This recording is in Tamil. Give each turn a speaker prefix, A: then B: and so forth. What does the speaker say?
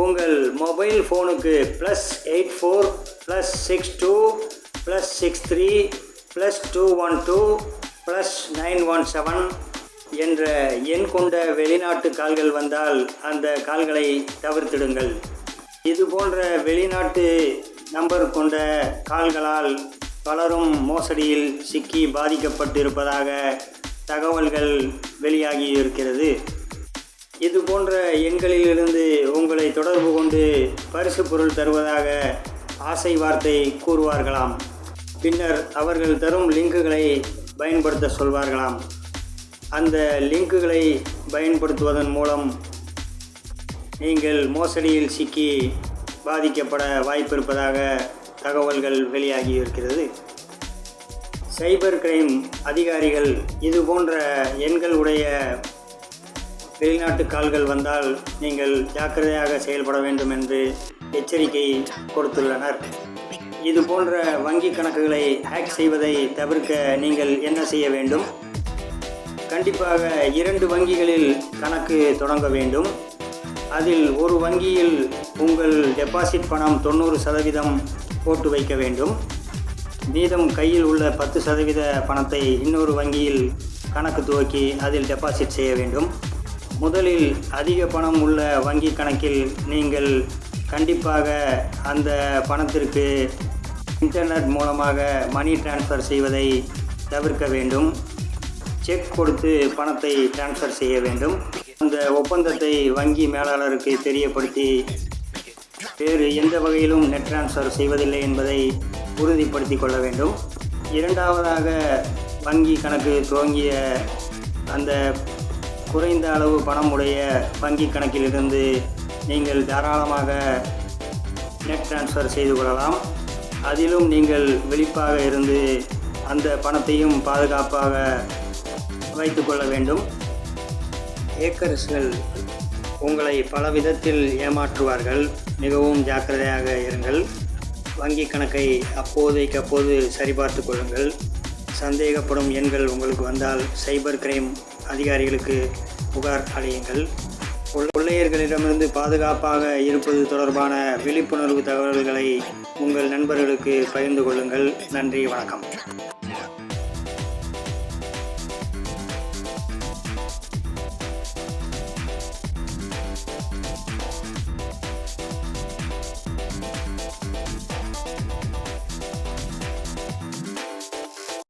A: உங்கள் மொபைல் ஃபோனுக்கு plus eight four plus six two plus six three plus two one two plus nine one seven என்ற எண் கொண்ட வெளிநாட்டு கால்கள் வந்தால் அந்த கால்களை தவிர்த்திடுங்கள். இது போன்ற வெளிநாட்டு நம்பர் கொண்ட கால்களால் பலரும் மோசடியில் சிக்கி பாதிக்கப்பட்டிருப்பதாக தகவல்கள் வெளியாகி இருக்கிறது. இது போன்ற எண்களிலிருந்து உங்களை தொடர்பு கொண்டு பரிசு பொருள் தருவதாக ஆசை வார்த்தை கூறுவார்களாம். பின்னர் அவர்கள் தரும் லிங்குகளை பயன்படுத்த சொல்வார்களாம். அந்த லிங்குகளை பயன்படுத்துவதன் மூலம் நீங்கள் மோசடியில் சிக்கி பாதிக்கப்பட வாய்ப்பிருப்பதாக தகவல்கள் வெளியாகி இருக்கிறது. சைபர் கிரைம் அதிகாரிகள் இது போன்ற எண்கள் உடைய வெளிநாட்டு கால்கள் வந்தால் நீங்கள் ஜாக்கிரதையாக செயல்பட வேண்டும் என்று எச்சரிக்கை கொடுத்துள்ளனர். இது போன்ற வங்கி கணக்குகளை ஹேக் செய்வதை தவிர்க்க நீங்கள் என்ன செய்ய வேண்டும்? கண்டிப்பாக இரண்டு வங்கிகளில் கணக்கு தொடங்க வேண்டும். அதில் ஒரு வங்கியில் உங்கள் டெபாசிட் பணம் தொண்ணூறு சதவீதம் போட்டு வைக்க வேண்டும். மீதம் கையில் உள்ள பத்து சதவீத பணத்தை இன்னொரு வங்கியில் கணக்கு துவக்கி அதில் டெபாசிட் செய்ய வேண்டும். முதலில் அதிக பணம் உள்ள வங்கி கணக்கில் நீங்கள் கண்டிப்பாக அந்த பணத்திற்கு இன்டர்நெட் மூலமாக மணி டிரான்ஸ்ஃபர் செய்வதை தவிர்க்க வேண்டும். செக் கொடுத்து பணத்தை டிரான்ஸ்ஃபர் செய்ய வேண்டும். அந்த ஒப்பந்தத்தை வங்கி மேலாளருக்கு தெரியப்படுத்தி வேறு எந்த வகையிலும் நெட் டிரான்ஸ்ஃபர் செய்வதில்லை என்பதை உறுதிப்படுத்தி கொள்ள வேண்டும். இரண்டாவதாக வங்கி கணக்கு துவங்கிய அந்த குறைந்த அளவு பணம் உடைய வங்கி கணக்கிலிருந்து நீங்கள் தாராளமாக நெட் டிரான்ஸ்ஃபர் செய்து கொள்ளலாம். அதிலும் நீங்கள் விழிப்பாக இருந்து அந்த பணத்தையும் பாதுகாப்பாக வைத்துக்கொள்ள வேண்டும். ஏக்கர்ஸ்கள் உங்களை பல விதத்தில் ஏமாற்றுவார்கள். மிகவும் ஜாக்கிரதையாக இருங்கள். வங்கி கணக்கை அப்போதைக்கு அப்போது சரிபார்த்து கொள்ளுங்கள். சந்தேகப்படும் எண்கள் உங்களுக்கு வந்தால் சைபர் கிரைம் அதிகாரிகளுக்கு புகார் அளியுங்கள். கொள்ளையர்களிடமிருந்து பாதுகாப்பாக இருப்பது தொடர்பான விழிப்புணர்வு தகவல்களை உங்கள் நண்பர்களுக்கு பகிர்ந்து கொள்ளுங்கள். நன்றி வணக்கம்.